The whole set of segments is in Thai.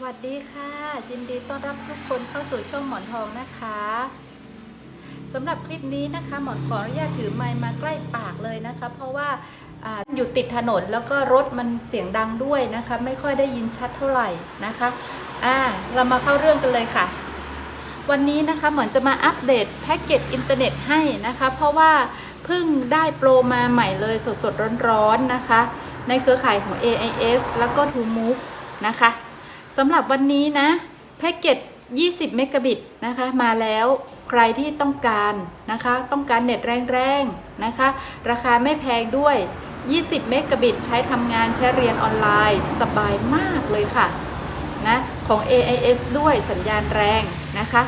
วัสดีค่ะ ยินดีต้อนรับทุกคนเข้าสู่ช่องหมอนทองนะคะสำหรับคลิปนี้นะคะ หมอนขออนุญาตถือไมค์มาใกล้ปากเลยนะคะ เพราะว่าอาอยู่ติดถนนแล้วก็รถมันเสียงดังด้วยนะคะ ไม่ค่อยได้ยินชัดเท่าไหร่นะคะอ่าเรามาเข้าเรื่องกันเลยค่ะ วันนี้นะคะหมอนจะมาอัปเดตแพ็กเกจอินเทอร์เน็ตให้นะคะ เพราะว่าเพิ่งได้โปรมาใหม่เลยสดๆร้อนๆนะคะ ในเครือข่ายของ AIS แล้วก็ t o m o v e นะคะ สำหรับวันนี้นะแพ็กเกจ20 เมกะบิตนะคะมาแล้วใครที่ต้องการนะคะ ต้องการเน็ตแรงๆนะคะ ราคาไม่แพงด้วย 20 เมกะบิตใช้ทำงานใช้เรียนออนไลน์ สบายมากเลยค่ะนะของ AIS ด้วยสัญญาณแรงนะคะ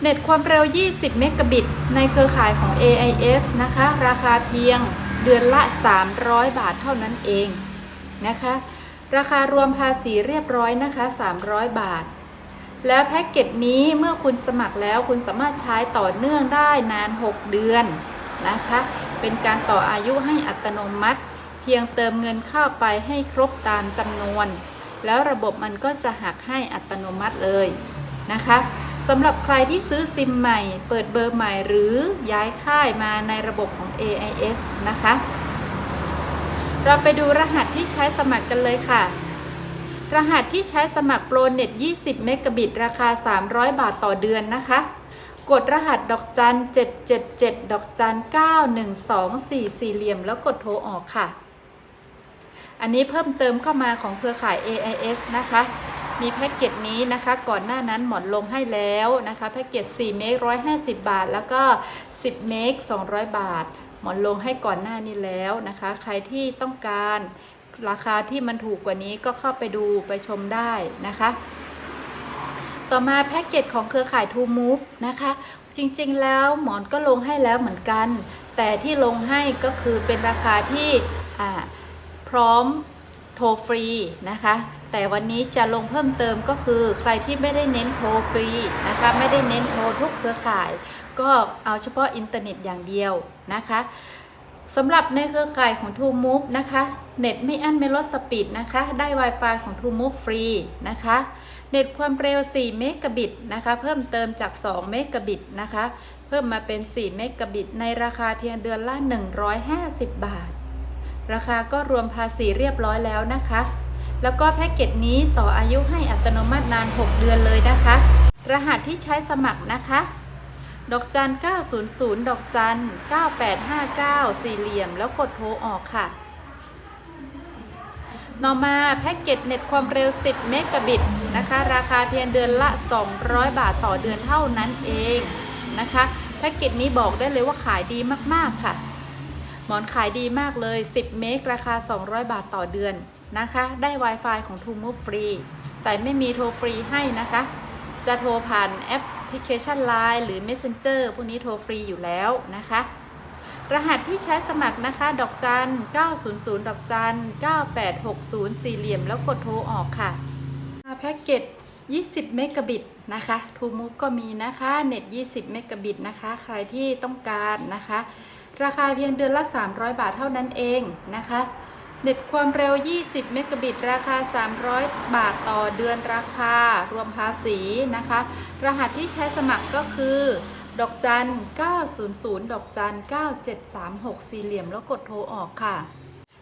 เน็ตความเร็ว 20 เมกะบิตในเครือข่ายของ AIS นะคะ ราคาเพียงเดือนละ 300 บาทเท่านั้นเองนะคะ ราคารวมภาษีเรียบร้อยนะคะ 300 บาท แล้วแพ็กเกจนี้เมื่อคุณสมัครแล้วคุณสามารถใช้ต่อเนื่องได้นาน 6 เดือนนะคะ เป็นการต่ออายุให้อัตโนมัติ เพียงเติมเงินเข้าไปให้ครบตามจำนวน แล้วระบบมันก็จะหักให้อัตโนมัติเลยนะคะสำหรับใครที่ซื้อซิมใหม่ เปิดเบอร์ใหม่หรือย้ายค่ายมาในระบบของ AIS นะคะ เราไปดูรหัสที่ใช้สมัครกันเลยค่ะ รหัสที่ใช้สมัครโปรเน็ต 20 เมกะบิต ราคา 300 บาทต่อเดือนนะคะ กดรหัสดอกจัน 777 ดอกจัน 9124 สี่เหลี่ยม แล้วกดโทรออกค่ะ อันนี้เพิ่มเติมเข้ามาของเครือข่าย AIS นะคะ มีแพ็กเกจนี้นะคะ ก่อนหน้านั้นหมอนลงให้แล้วนะคะ แพ็กเกจ4เมก150 บาท แล้วก็ 10 เมก200 บาท มอนลงให้ก่อนหน้านี้แล้วนะคะ ใครที่ต้องการราคาที่มันถูกกว่านี้ก็เข้าไปดูไปชมได้นะคะ ต่อมาแพ็กเกจของเครือข่าย True Move นะคะ จริงๆแล้วหมอนก็ลงให้แล้วเหมือนกัน แต่ที่ลงให้ก็คือเป็นราคาที่พร้อมโทรฟรีนะคะแต่วันนี้จะลงเพิ่มเติมก็คือใครที่ไม่ได้เน้นโทรฟรีนะคะ ไม่ได้เน้นโทรทุกเครือข่าย ก็เอาเฉพาะอินเทอร์เน็ตอย่างเดียวนะคะสำหรับในเครือข่ายของ True Move นะคะ เน็ตไม่อั้นไม่ลดสปีดนะคะ ได้ Wi-Fi ของ True Move ฟรีนะคะ เน็ตความเร็ว 4 เมกะบิตนะคะ เพิ่มเติมจาก 2 เมกะบิตนะคะ เพิ่มมาเป็น 4 เมกะบิตในราคาเพียงเดือนละ 150 บาท ราคาก็รวมภาษีเรียบร้อยแล้วนะคะ แล้วก็แพ็กเกจนี้ต่ออายุให้อัตโนมัตินาน 6 เดือนเลยนะคะ รหัสที่ใช้สมัครนะคะ ดอกจัน 900 ดอกจัน 9859 สี่เหลี่ยม แล้วกดโทรออกค่ะต่อมาแพ็กเกจเน็ตความเร็ว 10 เมกะบิตนะคะ ราคาเพียงเดือนละ 200 บาทต่อเดือนเท่านั้นเองนะคะ แพ็กเกจนี้บอกได้เลยว่าขายดีมากๆค่ะ หมอนขายดีมากเลย 10 เมกราคา 200 บาทต่อเดือนนะคะ ได้ Wi-Fi ของ True Move ฟรี แต่ไม่มีโทรฟรีให้นะคะ จะโทรผ่านแอป พลิเคชัน Line หรือ Messenger พวกนี้โทรฟรีอยู่แล้วนะคะ รหัสที่ใช้สมัครนะคะ ดอกจัน 900 ดอกจัน 9860 สี่เหลี่ยม แล้วกดโทรออกค่ะแพ็กเกจ 20 เมกะบิตนะคะทูมูฟก็มีนะคะ เน็ต 20 เมกะบิตนะคะ ใครที่ต้องการนะคะ ราคาเพียงเดือนละ 300 บาทเท่านั้นเองนะคะ เน็ตความเร็ว 20 เมกะบิต ราคา 300 บาทต่อเดือนราคารวมภาษีนะคะ รหัสที่ใช้สมัครก็คือ ดอกจัน 900 ดอกจัน 9736 สี่เหลี่ยมแล้วกดโทรออกค่ะ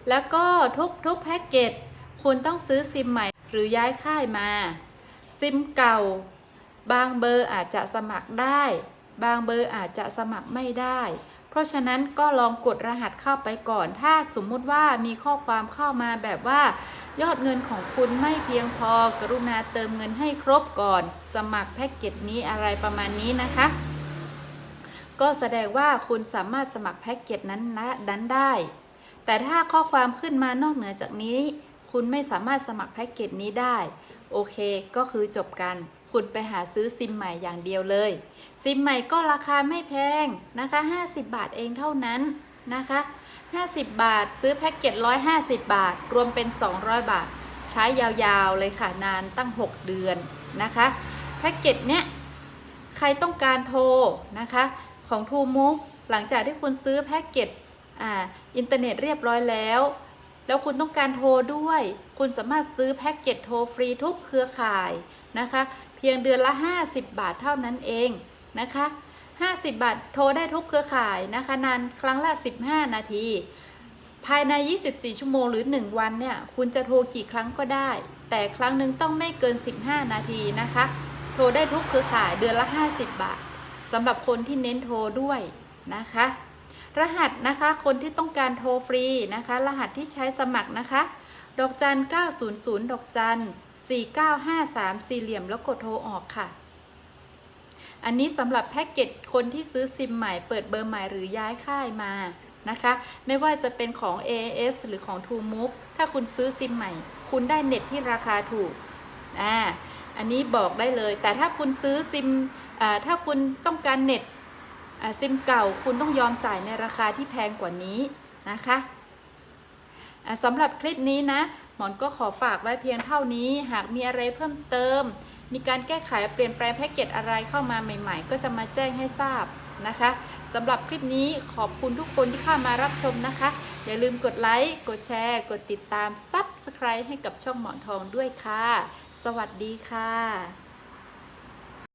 แล้วก็ทุกทุกแพ็กเกจคุณต้องซื้อซิมใหม่หรือย้ายค่ายมา ซิมเก่า บางเบอร์อาจจะสมัครได้ บางเบอร์อาจจะสมัครไม่ได้ เพราะฉะนั้นก็ลองกดรหัสเข้าไปก่อน ถ้าสมมุติว่ามีข้อความเข้ามาแบบว่า ยอดเงินของคุณไม่เพียงพอ กรุณาเติมเงินให้ครบก่อน สมัครแพ็กเกจนี้อะไรประมาณนี้นะคะ ก็แสดงว่าคุณสามารถสมัครแพ็กเกจนั้นนะนั้นได้ แต่ถ้าข้อความขึ้นมานอกเหนือจากนี้ คุณไม่สามารถสมัครแพ็กเกจนี้ได้ โอเค ก็คือจบกัน คุณไปหาซื้อซิมใหม่อย่างเดียวเลย ซิมใหม่ก็ราคาไม่แพงนะคะ 50 บาทเองเท่านั้นนะคะ 50 บาทซื้อแพ็กเกจ150 บาท รวมเป็น 200 บาท ใช้ยาวๆเลยค่ะนานตั้ง 6 เดือนนะคะ แพ็กเกจเนี้ยใครต้องการโทรนะคะ ของ True Move หลังจากที่คุณซื้อแพ็กเกจอ่าอินเทอร์เน็ตเรียบร้อยแล้ว แล้วคุณต้องการโทรด้วย คุณสามารถซื้อแพ็กเกจโทรฟรีทุกเครือข่ายนะคะ พียงเดือนละ 50 บาทเท่านั้นเองนะคะ 50 บาทโทรได้ทุกเครือข่ายนะคะนานครั้งละ 15 นาที ภายใน 24 ชั่วโมงหรือ 1 วันเนี่ยคุณจะโทรกี่ครั้งก็ได้ แต่ครั้งหนึ่งต้องไม่เกิน 15 นาทีนะคะ โทรได้ทุกเครือข่ายเดือนละ 50 บาทสำหรับคนที่เน้นโทรด้วยนะคะ รหัสนะคะคนที่ต้องการโทรฟรีนะคะ รหัสที่ใช้สมัครนะคะ ดอกจัน 900 ดอกจัน 4953 สี่เหลี่ยมแล้วกดโทรออกค่ะ อันนี้สำหรับแพ็กเกจคนที่ซื้อซิมใหม่เปิดเบอร์ใหม่หรือย้ายค่ายมานะคะ ไม่ว่าจะเป็นของ AS หรือของ t o m o v e ถ้าคุณซื้อซิมใหม่ คุณได้เน็ตที่ราคาถูกอ่าอันนี้บอกได้เลย แต่ถ้าคุณซื้อซิมอ่าถ้าคุณต้องการเน็ตซิมเก่าคุณต้องยอมจ่ายในราคาที่แพงกว่านี้นะคะ สำหรับคลิปนี้นะ หมอนก็ขอฝากไว้เพียงเท่านี้ หากมีอะไรเพิ่มเติม มีการแก้ไขเปลี่ยนแปลงแพ็กเกจอะไรเข้ามาใหม่ ๆ ก็จะมาแจ้งให้ทราบนะคะสำหรับคลิปนี้ขอบคุณทุกคนที่เข้ามารับชมนะคะ อย่าลืมกดไลค์ กดแชร์ กดติดตาม Subscribe ให้กับช่องหมอนทองด้วยค่ะ สวัสดีค่ะ